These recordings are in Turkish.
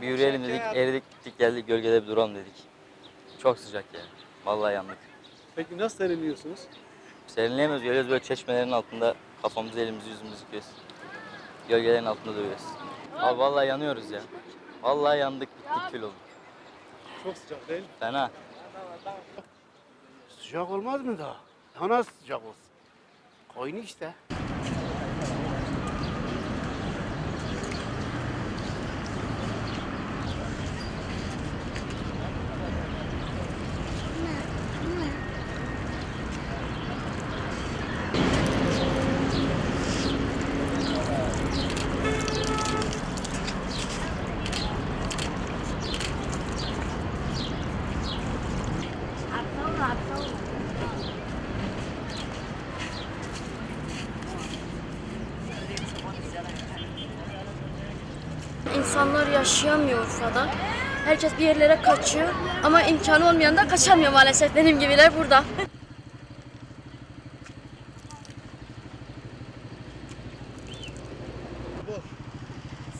Bir yürüyelim dedik, eridik gittik geldik gölgede bir duralım dedik. Çok sıcak ya. Vallahi yandık. Peki nasıl serinliyorsunuz? Serinleyemiyoruz, geliyoruz böyle çeşmelerin altında kafamızı elimizi yüzümüzü yıkıyoruz. Gölgelerin altında duruyoruz. Abi vallahi yanıyoruz ya. Vallahi yandık bittik kül olduk. Çok sıcak değil mi? Fena. Sıcak olmaz mı daha? Daha nasıl sıcak olsun? Koyun işte. İnsanlar yaşayamıyor Urfa'da. Herkes bir yerlere kaçıyor ama imkanı olmayan da kaçamıyor maalesef benim gibiler burada.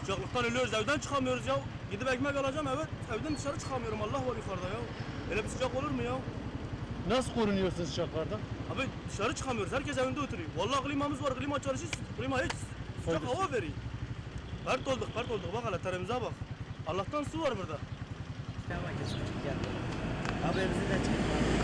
Sıcaklıktan ölüyoruz evden çıkamıyoruz ya. Gidip ekmek alacağım eve evden dışarı çıkamıyorum Allah var yukarıda ya. Öyle bir sıcak olur mu ya? Nasıl korunuyorsun sıcaklardan? Abi dışarı çıkamıyoruz herkes evinde oturuyor. Vallahi klimamız var klima çalışır klima hiç sıcak hava veriyor. Pert olduk pert olduk bak hele terimize bak. Allah'tan su var burada. Haberinizi de çıkın.